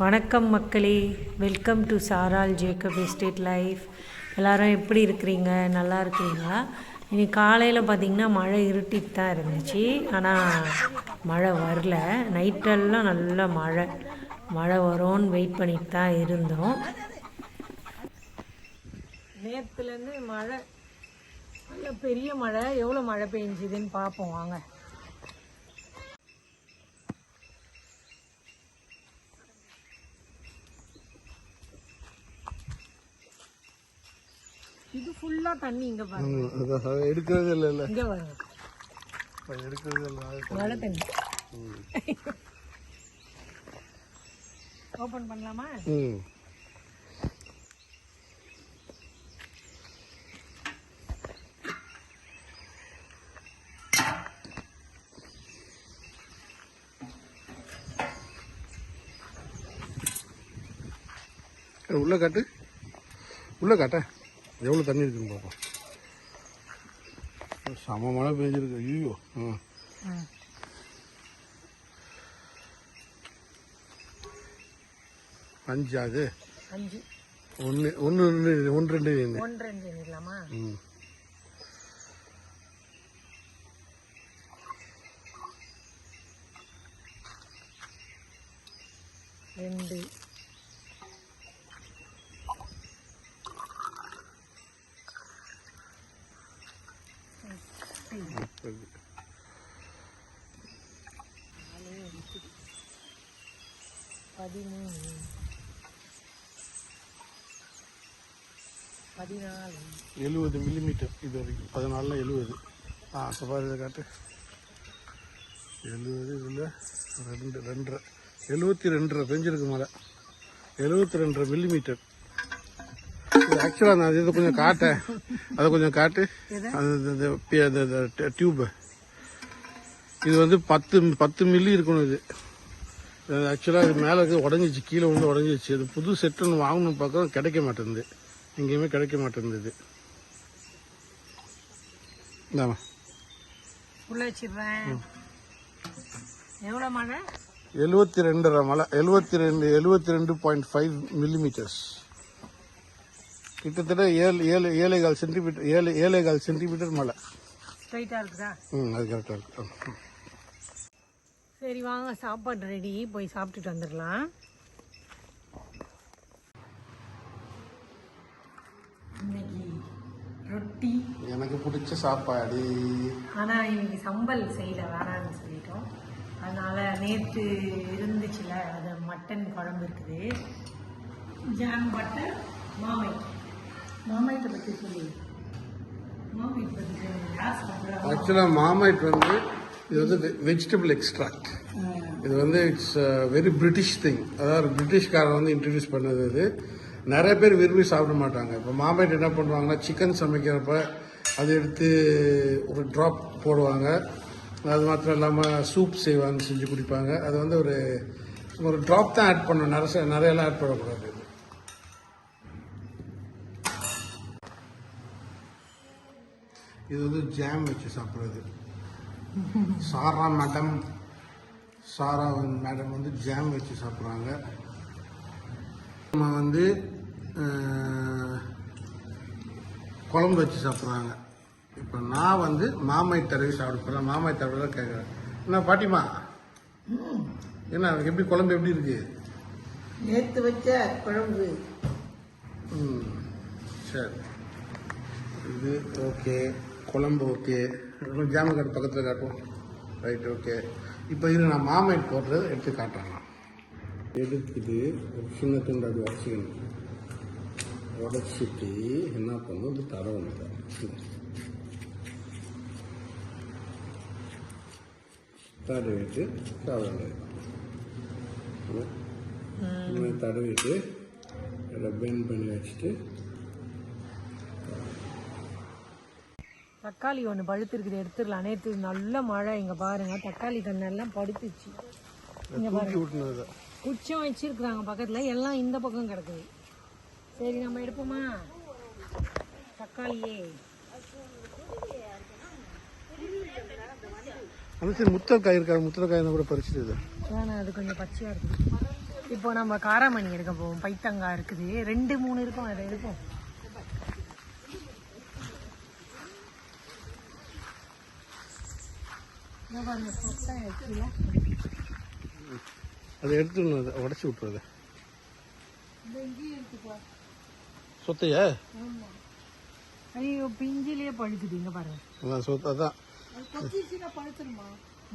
வணக்கம் மக்களே. Welcome to சாரால் ஜேக்கப் எஸ்டேட் லைஃப் எல்லாரும் எப்படி இருக்கிறீங்க? நல்லா இருக்கிறீங்களா? இன்னைக்கு காலையில் பார்த்தீங்கன்னா மழை இருட்டிட்டு தான் இருந்துச்சு. ஆனால் மழை வரல. நைட்டெல்லாம் நல்ல மழை. மழை வரும்னு வெயிட் பண்ணிட்டு தான் இருந்தோம். நேற்றுலேருந்து மழை. நல்ல பெரிய மழை. எவ்வளோ மழை பெஞ்சுதுன்னு பார்ப்போம் வாங்க. இது ஃபுல்லாக தண்ணி இங்கே பாருங்க. எடுக்கிறது இல்லை இல்லை. இங்கே பாருங்க. எடுக்கிறது இல்லை மழை தண்ணி. ஓப்பன் பண்ணலாமா? ம். உள்ள காட்டு. உள்ள காட்ட? எவ்வளோ தண்ணி இருக்குன்னு பார்ப்போம் செம மழை பெஞ்சிருக்கு. ஐயோ. ஆ. அஞ்சு அது அஞ்சு. ஒன்று ஒன்று ரெண்டு ஒன்று ரெண்டு ஒன்று ரெண்டு ம். ரெண்டு. பதிமூணு. பதினாலு எழுபது மில்லிமீட்டர் இது வரைக்கும் பதினாலில் எழுபது ஆ சபாரி இதை காட்டு. எழுபது இதில் ரெண்டு ரெண்டரை. எழுபத்தி ரெண்டரை பெஞ்சிருக்கு மழை எழுபத்தி ரெண்டரை மில்லிமீட்டர் ஆக்சுவலாக நான் இதை கொஞ்சம் காட்டேன். அதை கொஞ்சம் காட்டு. இந்த டியூப்பு இது வந்து பத்து பத்து மில்லி இருக்கணும் இது. ஆக்சுவலாக இது மேலே உடஞ்சிச்சு கீழே வந்து உடஞ்சிச்சு. இது புது செட் ஒன்று வாங்கணும் பார்க்குறோம் கிடைக்க மாட்டேங்குது. எங்கேயுமே கிடைக்க மாட்டேங்குது மழை? எழுபத்தி ரெண்டரை மலை எழுபத்தி ரெண்டு எழுபத்தி ரெண்டு பாயிண்ட் ஃபைவ் மில்லிமீட்டர்ஸ் கிட்டத்தட்ட ஏழு ஏழு ஏழேகால் சென்டிமீட்டர் ஏழு ஏழேகால் சென்டிமீட்டர் மலை. ஸ்ட்ரைட்டாக இருக்குதா? ம் அது கரெக்டாக இருக்கு. சரி வாங்க சாப்பாடு ரெடி போய் சாப்பிட்டுட்டு வந்துடலாம். இன்னைக்கு ரொட்டி. எனக்கு பிடிச்ச சாப்பாடு. ஆனால் இன்னைக்கு சம்பல் செய்யல வேணாம்னு சொல்லிட்டோம். அதனால நேற்று இருந்துச்சுல அது மட்டன் குழம்பு இருக்குது. ஜாம் பட்டர் மாமைட் பற்றி ஆக்சுவலாக மாமைட் வந்து இது வந்து வெஜிடபிள் எக்ஸ்ட்ராக்ட் இது வந்து இட்ஸ் வெரி பிரிட்டிஷ் திங் அதாவது பிரிட்டிஷ்காரன் வந்து இன்ட்ரடியூஸ் பண்ணது இது. நிறைய பேர் விரும்பி சாப்பிட மாட்டாங்க. இப்போ மாமைட் என்ன பண்ணுவாங்கன்னா சிக்கன் சமைக்கிறப்ப அதை எடுத்து ஒரு ட்ராப் போடுவாங்க. அது மாத்திரம் இல்லாமல் சூப் செய்வாங்க செஞ்சு குடிப்பாங்க. அது வந்து ஒரு ஒரு ட்ராப் தான் ஆட் பண்ணணும். நிறைய நிறையெல்லாம் ஆட் பண்ணக்கூடாது. இது வந்து ஜாம் வச்சு சாப்பிட்றது. சாரா மேடம் சாரா மேடம் வந்து ஜாம் வச்சு சாப்பிட்றாங்க. நம்ம வந்து குழம்பு வச்சு சாப்பிட்றாங்க. இப்போ நான் வந்து மாமை தடவி சாப்பிட போகிறேன் மாமை தடவை தான் கேட்குறேன் என்ன பாட்டிமா? என்ன எப்படி குழம்பு எப்படி இருக்கு? நேற்று வச்ச குழம்பு. ம் சரி. இது ஓகே. குழம்பு ஓகே ஜாம காட்டு பக்கத்தில் காட்டும் ரைட் ஓகே இப்போ இது நான் மாமைட் போடுறது எடுத்து காட்டுறேன். எடுத்துட்டு ஒரு சின்ன துண்டு அது உடச்சிக்கணும் உடச்சிட்டு என்ன பண்ணணும்? இது தடவணும் தடவிட்டு சாப்பிட தடவிட்டு இதை பெண்ட் பண்ணி வச்சுட்டு தக்காளி ஒன்று பழுத்திருக்குது எடுத்துடலாம். நேற்று நல்ல மழை இங்கே பாருங்க. தக்காளி கண்ணெல்லாம் படுத்துச்சு. இங்கே பாருங்க. குச்சம் வச்சிருக்கிறாங்க பக்கத்தில். எல்லாம் இந்த பக்கம் கிடக்குது. சரி நம்ம எடுப்போமா? தக்காளியே. சரி முத்தக்காய் இருக்கா? முத்தக்காய் கூட பறிச்சுட்டு வேணாம் அது கொஞ்சம் பச்சையாக இருக்குது. இப்போ நம்ம காராமணி எடுக்க போவோம். பைத்தங்காய் இருக்குது. ரெண்டு மூணு இருக்கும் அதை எடுப்போம் இதோ பாருங்க, சொத்தை கீழே. அதை எடுத்துடணும் அதை உடச்சி விட்டுறது. சொத்தையா? ஐயோ பிஞ்சிலேயே பழுக்குதுங்க பாருங்க அதான் சொத்து அதான்.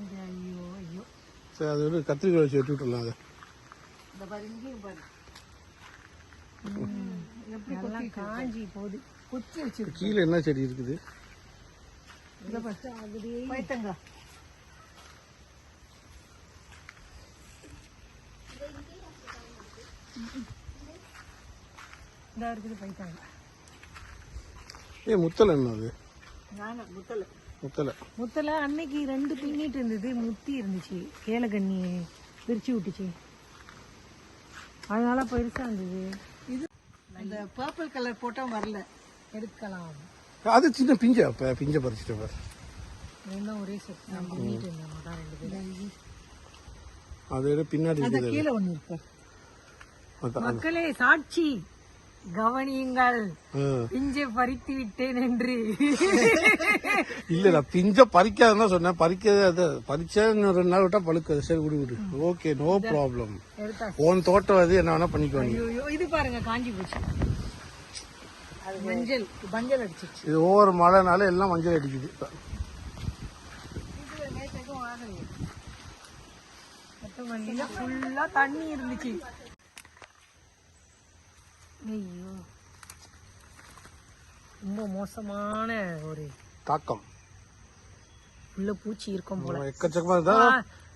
இது ஐயோ ஐயோ சரி அது வந்து கத்திரிக்காய் வச்சு வெட்டி விட்டுடலாம் அதை. நல்லா காஞ்சி போகுது குச்சி வச்சு கீழே என்ன செடி இருக்குது? பைத்தங்காய். இந்த இருக்குது பைத்தங்காய் ஏ முத்தலை என்ன அது? நானா முத்தலை. முத்தலை. முத்தலை அன்னைக்கு ரெண்டு பின்னிட்டு இருந்தது. முத்தி இருந்துச்சு. ஏலக்கண்ணி பிரிச்சு விட்டுச்சு. அதனால பெருசா இருந்தது. இது அந்த பர்பிள் கலர் போட்டா வரல. எடுக்கலாம். அது சின்ன பிஞ்சை அப்போ பிஞ்சை பறிச்சிட்டு பாரு ரெண்டும் ஒரே செட் நான் பின்னிட்டு இருந்தேன் ரெண்டு பேரும். பின்னாடி கீழே இருக்கு. அதான் மக்களே சாட்சி. கவனியுங்கள். பிஞ்சை பறித்து விட்டேன் என்று. இல்ல நான் பிஞ்ச பறிக்காதுன்னு தான் சொன்னேன். பறிக்காத அது பறிச்சா இன்னும் ரெண்டு நாள் விட்டா பழுக்காது. சரி விடு விடு. ஓகே நோ ப்ராப்ளம் உன் தோட்டம் அது என்ன வேணா பண்ணிக்கோ நீ ஐயோ இது பாருங்க காஞ்சி போச்சு. அது மஞ்சள் மஞ்சள் அடிச்சிச்சு இது ஒவ்வொரு மழைனால எல்லாம் மஞ்சள் அடிக்குது. ஃபுல்லா தண்ணி இருந்துச்சு. ஐயோ ரொம்ப மோசமான ஒரு தாக்கம். உள்ள பூச்சி இருக்கும் போல. எக்கச்சக்கமா இருந்தா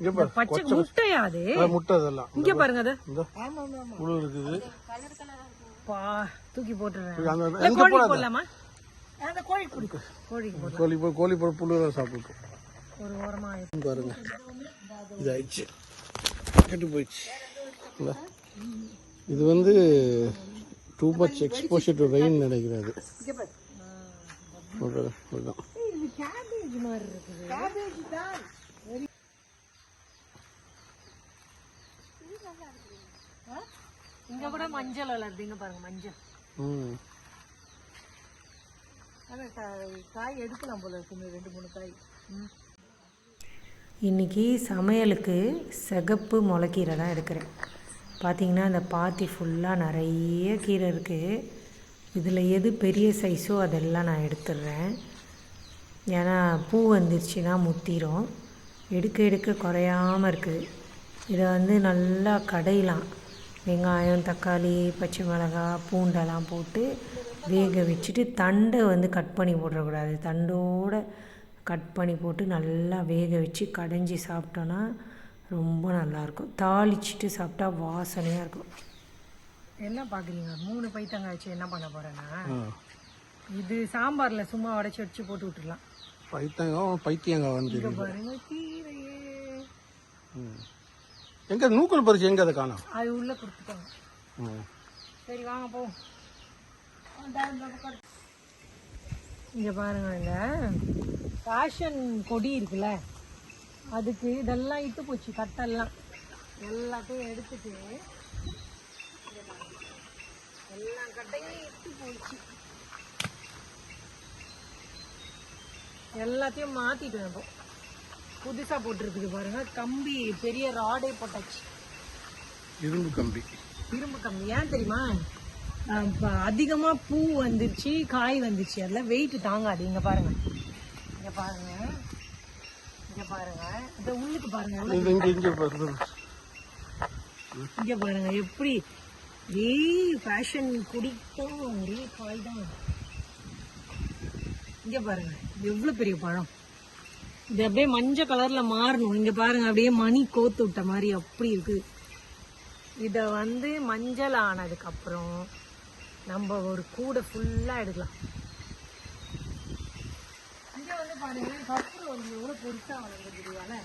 இங்க பாரு பச்சை முட்டையா அது? முட்டை அதெல்லாம். இங்க பாருங்க அது. புழு இருக்குது. பா தூக்கி போட்டுறேன். கோழி போடலாமா? அந்த கோழி பிடிக்கும் கோழிக்கு கோழி போய் கோழி போய் புழு தான் சாப்பிட்டுட்டோம் ஒரு ஓரமா பாருங்க. இதாயிடுச்சு. கெட்டு போயிடுச்சு? இது வந்து too much exposure to rain நினைக்கிறது அதுதான்? இங்க கூட மஞ்சள் வளருது இங்க பாருங்க மஞ்சள். காய் எடுக்கலாம் போல இருக்கு இன்னும் ரெண்டு மூணு காய். இன்றைக்கி சமையலுக்கு சிகப்பு முளைக்கீரை தான் எடுக்கிறேன். பார்த்திங்கன்னா இந்த பாத்தி ஃபுல்லாக நிறைய கீரை இருக்குது இதில் எது பெரிய சைஸோ அதெல்லாம் நான் எடுத்துடுறேன். ஏன்னா பூ வந்துருச்சுன்னா முத்திரும். எடுக்க எடுக்க குறையாமல் இருக்குது இதை வந்து நல்லா கடையலாம். வெங்காயம் தக்காளி பச்சை மிளகாய் பூண்டெல்லாம் போட்டு வேக வச்சுட்டு தண்டை வந்து கட் பண்ணி போட்டுறக்கூடாது. தண்டோட கட் பண்ணி போட்டு நல்லா வேக வச்சு கடைஞ்சி சாப்பிட்டோன்னா ரொம்ப நல்லாயிருக்கும் தாளிச்சிட்டு சாப்பிட்டா வாசனையாக இருக்கும். என்ன பாக்குறீங்க? மூணு பைத்தங்காய் வச்சு என்ன பண்ண போறேன்னா ஆ. இது சாம்பார்ல சும்மா உடச்சி வச்சு போட்டு விட்டுடலாம் பைத்தங்காய் இங்க தெரியும் பாருங்க கீரையே. ம். எங்க நூக்கல் பறிச்சு எங்க அதை காணோம்? அது உள்ள கொடுத்துட்டாங்க ம். சரி வாங்க போ இங்க பாருங்க இந்த ஃபேஷன் கொடி இருக்குல்ல? அதுக்கு இதெல்லாம் இட்டு போச்சு கட்டெல்லாம் எல்லாத்தையும் எடுத்துட்டு. எல்லா கட்டையும் இட்டு போச்சு. எல்லாத்தையும் மாத்திட்டேன் இப்போ. புதுசா போட்டிருக்குது பாருங்க கம்பி பெரிய ராடே போட்டாச்சு. இரும்பு கம்பி. இரும்பு கம்பி ஏன் தெரியுமா? அதிகமா பூ வந்துருச்சு காய் வந்துருச்சு. அதில் வெயிட் தாங்காது. இங்க பாருங்க. இங்க பாருங்க. இங்க பாருங்க. இந்த உள்ளுக்கு பாருங்க இது இங்க இங்க பாரு. இங்க பாருங்க எப்படி ஏய் ஃபேஷன் குடிக்கும் ஒரே காய் தான். இங்க பாருங்க எவ்வளவு பெரிய பழம். இது அப்படியே மஞ்சள் கலர்ல மாறணும். இங்க பாருங்க அப்படியே மணி கோத்து விட்ட மாதிரி அப்படி இருக்கு. இத வந்து மஞ்சள் ஆனதுக்கு அப்புறம் நம்ம ஒரு கூடை ஃபுல்லா எடுக்கலாம். பாருங்க கற்பூரவல்லி எவ்வளவு பெருசாக வளர்ந்துருக்கு இலை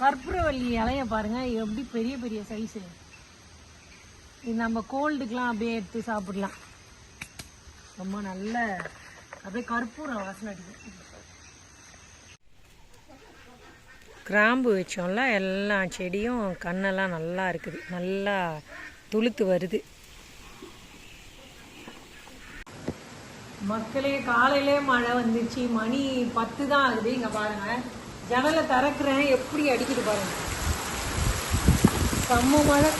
கற்பூரவல்லி இலைய பாருங்க எப்படி பெரிய பெரிய சைஸ் இது நம்ம கோல்டுக்கெலாம் அப்படியே எடுத்து சாப்பிடலாம். ரொம்ப நல்ல அப்படியே கற்பூரம் வாசனை அடிக்கும் கிராம்பு வச்சோம்ல எல்லா செடியும் கண்ணெல்லாம் நல்லா இருக்குது. நல்லா துளுத்து வருது. மக்களே காலையிலே மழை வந்துச்சு. மணி பத்து தான் ஆகுது. இங்கே பாருங்க. ஜன்னலை திறக்கிறேன். எப்படி அடிக்குது பாருங்க. செம்ம மழை.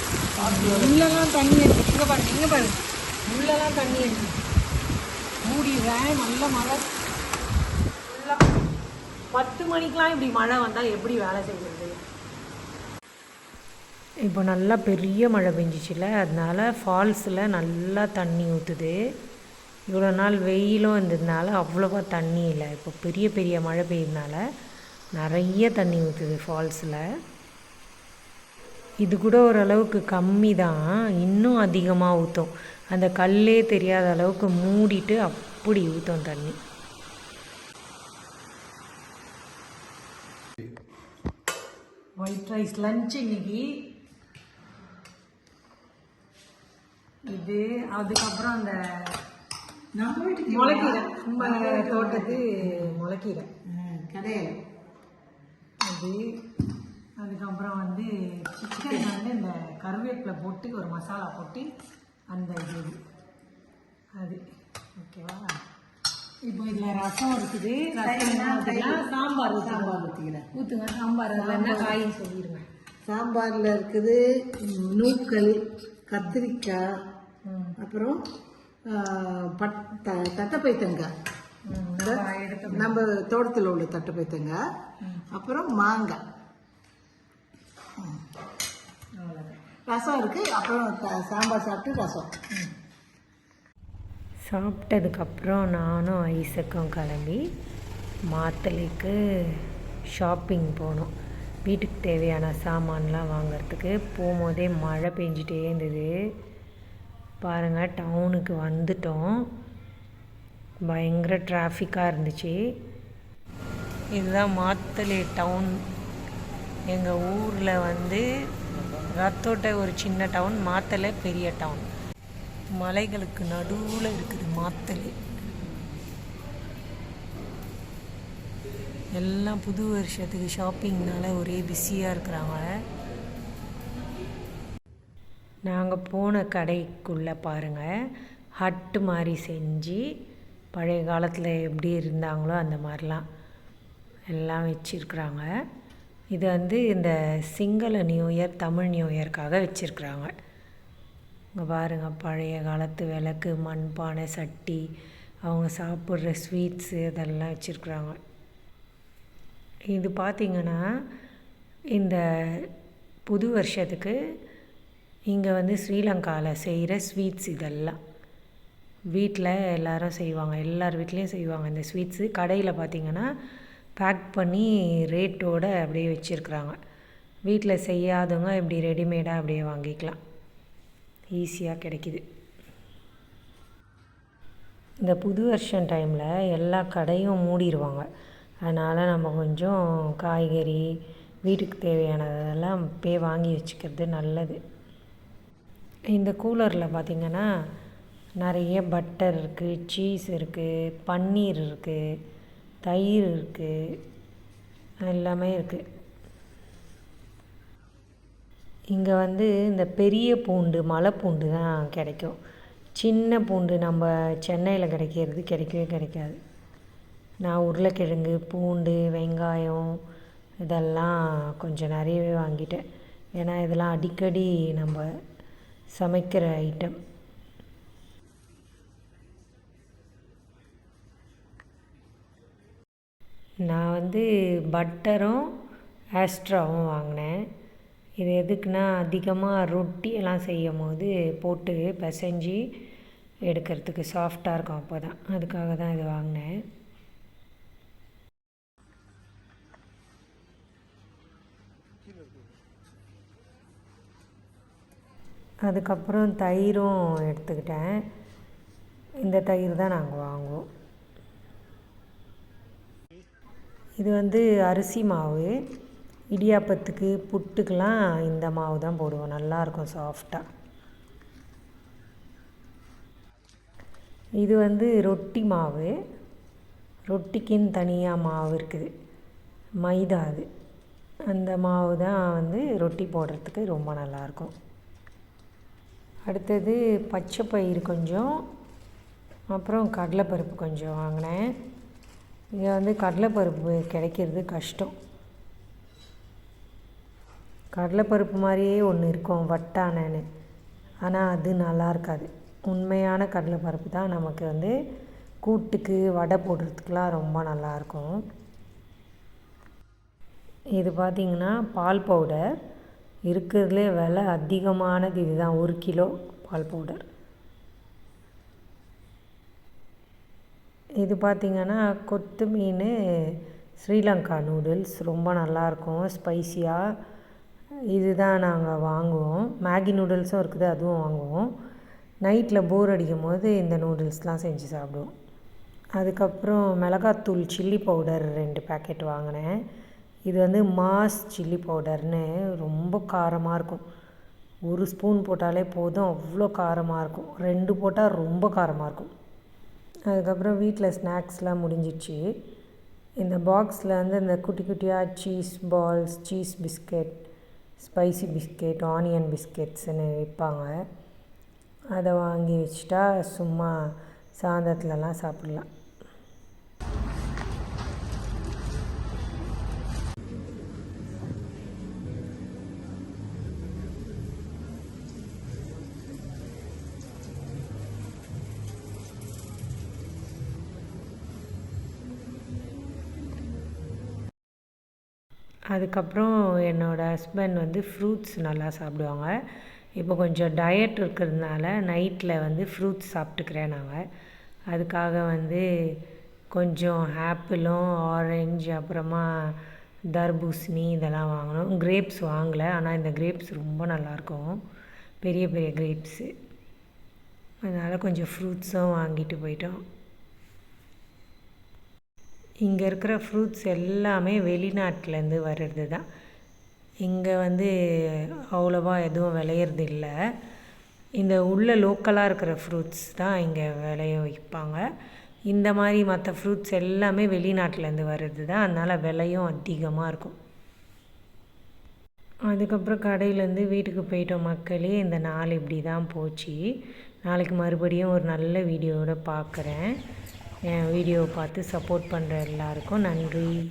உள்ளெல்லாம் தண்ணி அடிச்சு இங்கே பாருங்க இங்கே பாருங்க. உள்ளெல்லாம் தண்ணி அடிச்சு மூடிடுறேன். நல்ல மழை. ஃபுல்லாக பத்து மணிக்கெலாம் இப்படி மழை வந்தால் எப்படி வேலை செய்கிறது இப்போ நல்லா பெரிய மழை பெஞ்சிச்சுல. அதனால ஃபால்ஸில் நல்லா தண்ணி ஊற்றுது இவ்வளோ நாள் வெயிலும் இருந்ததுனால அவ்வளோவா தண்ணி இல்லை. இப்போ பெரிய பெரிய மழை பெய்யறதுனால நிறைய தண்ணி ஊற்றுது ஃபால்ஸில். இது கூட ஓரளவுக்கு கம்மி தான் இன்னும் அதிகமாக ஊற்றும் அந்த கல்லே தெரியாத அளவுக்கு மூடிட்டு அப்படி ஊற்றும் தண்ணி. ஒயிட் ரைஸ் லஞ்ச் இன்னைக்கு. இது அதுக்கப்புறம் அந்த முளைக்கீரை. நம்ம தோட்டத்து முளைக்கீரை. கிடையாது அது அதுக்கப்புறம் வந்து சிக்கன் வந்து இந்த கருவேப்பிலை போட்டு ஒரு மசாலா போட்டு அந்த இது. அது. ஓகேவா? இப்போ இதில் ரசம் இருக்குது. ரசம் சாம்பார் சாம்பார் ஊற்றிக்கிறேன் ஊற்றுங்க சாம்பார் என்ன காயின்னு சொல்லிடுங்க. சாம்பாரில் இருக்குது நூக்கல் கத்திரிக்காய் அப்புறம் பட் த- தட்டைப்பைத்தங்காய் ம், நம்ம தோட்டத்தில் உள்ள தட்டைப்பைத்தங்காய் அப்புறம் மாங்காய் ரசம் இருக்கு அப்புறம் சாம்பார் சாப்பிட்டு ரசம். சாப்பிட்டதுக்கப்புறம் நானும் ஐசக்கும் கிளம்பி மாத்தளைக்கு ஷாப்பிங் போனோம். வீட்டுக்கு தேவையான சாமான்லாம் வாங்குறதுக்கு. போகும்போதே மழை பெஞ்சிட்டே இருந்தது. பாருங்கள் டவுனுக்கு வந்துட்டோம். பயங்கர டிராஃபிக்காக இருந்துச்சு. இதுதான் மாத்தளை டவுன் எங்கள் ஊரில் வந்து ரத்தோட்டை ஒரு சின்ன டவுன் மாத்தளை பெரிய டவுன் மலைகளுக்கு நடுவில் இருக்குது மாத்தளை. எல்லாம் புது வருஷத்துக்கு ஷாப்பிங்னால ஒரே பிஸியாக இருக்கிறாங்க. நாங்கள் போன கடைக்குள்ளே பாருங்கள் ஹட்டு மாதிரி செஞ்சு பழைய காலத்தில் எப்படி இருந்தாங்களோ அந்த மாதிரிலாம் எல்லாம் வச்சுருக்குறாங்க. இது வந்து இந்த Sinhala new year Tamil new இயர்க்காக வச்சுருக்குறாங்க. இங்கே பாருங்கள் பழைய காலத்து விளக்கு மண்பானை சட்டி அவங்க சாப்பிட்ற ஸ்வீட்ஸு அதெல்லாம் வச்சுருக்குறாங்க. இது பார்த்திங்கன்னா இந்த புது வருஷத்துக்கு இங்கே வந்து ஸ்ரீலங்காவில் செய்கிற ஸ்வீட்ஸ் இதெல்லாம். வீட்டில் எல்லோரும் செய்வாங்க. எல்லார் வீட்லேயும் செய்வாங்க இந்த ஸ்வீட்ஸு கடையில் பார்த்திங்கன்னா பேக் பண்ணி ரேட்டோடு அப்படியே வச்சுருக்குறாங்க. வீட்டில் செய்யாதவங்க இப்படி ரெடிமேடாக அப்படியே வாங்கிக்கலாம். ஈஸியாக கிடைக்கிது. இந்த புது வருஷம் டைமில் எல்லா கடையும் மூடிடுவாங்க அதனால் நம்ம கொஞ்சம் காய்கறி வீட்டுக்கு தேவையானதெல்லாம் போய் வாங்கி வச்சுக்கிறது நல்லது. இந்த கூலரில் பார்த்திங்கன்னா நிறைய பட்டர் இருக்குது சீஸ் இருக்குது பன்னீர் இருக்குது தயிர் இருக்குது எல்லாமே இருக்குது இங்கே வந்து இந்த பெரிய பூண்டு மலை பூண்டு தான் கிடைக்கும். சின்ன பூண்டு நம்ம சென்னையில் கிடைக்கிறது கிடைக்கவே கிடைக்காது. நான் உருளைக்கிழங்கு பூண்டு வெங்காயம் இதெல்லாம் கொஞ்சம் நிறையவே வாங்கிட்டேன். ஏன்னா இதெல்லாம் அடிக்கடி நம்ம சமைக்கிற ஐட்டம் நான் வந்து பட்டரும் ஆஸ்ட்ராவும் வாங்கினேன். இது எதுக்குன்னா அதிகமாக ரொட்டி எல்லாம் செய்யும் போது போட்டு பிசைஞ்சு எடுக்கிறதுக்கு சாஃப்டாக இருக்கும் அப்போ தான் அதுக்காக தான் இது வாங்கினேன். அதுக்கப்புறம் தயிரும் எடுத்துக்கிட்டேன். இந்த தயிர் தான் நாங்கள் வாங்குவோம். இது வந்து அரிசி மாவு. இடியாப்பத்துக்கு புட்டுக்கெலாம் இந்த மாவு தான் போடுவோம். நல்லாயிருக்கும் சாஃப்டாக இது வந்து ரொட்டி மாவு. ரொட்டிக்குன்னு தனியாக மாவு இருக்குது. மைதா அது. அந்த மாவு தான் வந்து ரொட்டி போடுறதுக்கு ரொம்ப நல்லாயிருக்கும். அடுத்தது பச்சை பயிறு கொஞ்சம் அப்புறம் கடலைப்பருப்பு கொஞ்சம் வாங்கினேன். இங்கே வந்து கடலைப்பருப்பு கிடைக்கிறது கஷ்டம். கடலைப்பருப்பு மாதிரியே ஒன்று இருக்கும் வட்டானன்னு. ஆனால் அது நல்லா இருக்காது. உண்மையான கடலைப்பருப்பு தான் நமக்கு வந்து கூட்டுக்கு வடை போடுறதுக்கெலாம் ரொம்ப நல்லாயிருக்கும் இது பார்த்திங்கன்னா பால் பவுடர். இருக்கிறதுலே விலை அதிகமானது இதுதான். ஒரு கிலோ பால் பவுடர். இது பார்த்திங்கன்னா கொத்து மீன் ஸ்ரீலங்கா நூடுல்ஸ். ரொம்ப நல்லாயிருக்கும். ஸ்பைசியாக இதுதான் நாங்கள் வாங்குவோம். மேகி நூடுல்ஸும் இருக்குது அதுவும் வாங்குவோம். நைட்டில் போர் அடிக்கும் போது இந்த நூடுல்ஸ்லாம் செஞ்சு சாப்பிடுவோம். அதுக்கப்புறம் மிளகாத்தூள் சில்லி பவுடர் ரெண்டு பேக்கெட் வாங்கினேன். இது வந்து மாஸ் சில்லி பவுடர்னு ரொம்ப காரமாக இருக்கும். ஒரு ஸ்பூன் போட்டாலே போதும் அவ்வளோ காரமாக இருக்கும். ரெண்டு போட்டால் ரொம்ப காரமாக இருக்கும். அதுக்கப்புறம் வீட்டில் ஸ்நாக்ஸ்லாம் முடிஞ்சிச்சு. இந்த பாக்ஸில் வந்து இந்த குட்டி குட்டியாக cheese balls cheese biscuit spicy biscuit onion பிஸ்கெட்ஸ்னு விற்பாங்க அதை வாங்கி வச்சுட்டா சும்மா சாயந்தரத்துலலாம் சாப்பிட்லாம். அதுக்கப்புறம் என்னோடய ஹஸ்பண்ட் வந்து ஃப்ரூட்ஸ் நல்லா சாப்பிடுவாங்க. இப்போ கொஞ்சம் டயட் இருக்கிறதுனால நைட்டில் வந்து ஃப்ரூட்ஸ் சாப்பிட்டுக்கிறேன் நாங்கள் அதுக்காக வந்து கொஞ்சம் ஆப்பிளும் ஆரஞ்சு அப்புறமா தர்பூசணி இதெல்லாம் வாங்கினோம் கிரேப்ஸ் வாங்கலை ஆனால் இந்த கிரேப்ஸ் ரொம்ப நல்லாயிருக்கும் பெரிய பெரிய கிரேப்ஸு அதனால் கொஞ்சம் ஃப்ரூட்ஸும் வாங்கிட்டு போயிட்டோம். இங்கே இருக்கிற ஃப்ரூட்ஸ் எல்லாமே வெளிநாட்டிலேருந்து வர்றது தான் இங்கே வந்து அவ்வளோவா எதுவும் விளையிறது இல்லை இந்த உள்ள லோக்கலாக இருக்கிற ஃப்ரூட்ஸ் தான் இங்கே விளைய வைப்பாங்க. இந்த மாதிரி மற்ற ஃப்ரூட்ஸ் எல்லாமே வெளிநாட்டிலேருந்து வர்றது தான் அதனால் விலையும் அதிகமாக இருக்கும். அதுக்கப்புறம் கடையிலேருந்து வீட்டுக்கு போயிட்டோம் மக்களே. இந்த நாள் இப்படி தான் போச்சு. நாளைக்கு மறுபடியும் ஒரு நல்ல வீடியோவோட பார்க்குறேன் என் வீடியோவை பார்த்து சப்போர்ட் பண்ணுற எல்லாருக்கும் நன்றி.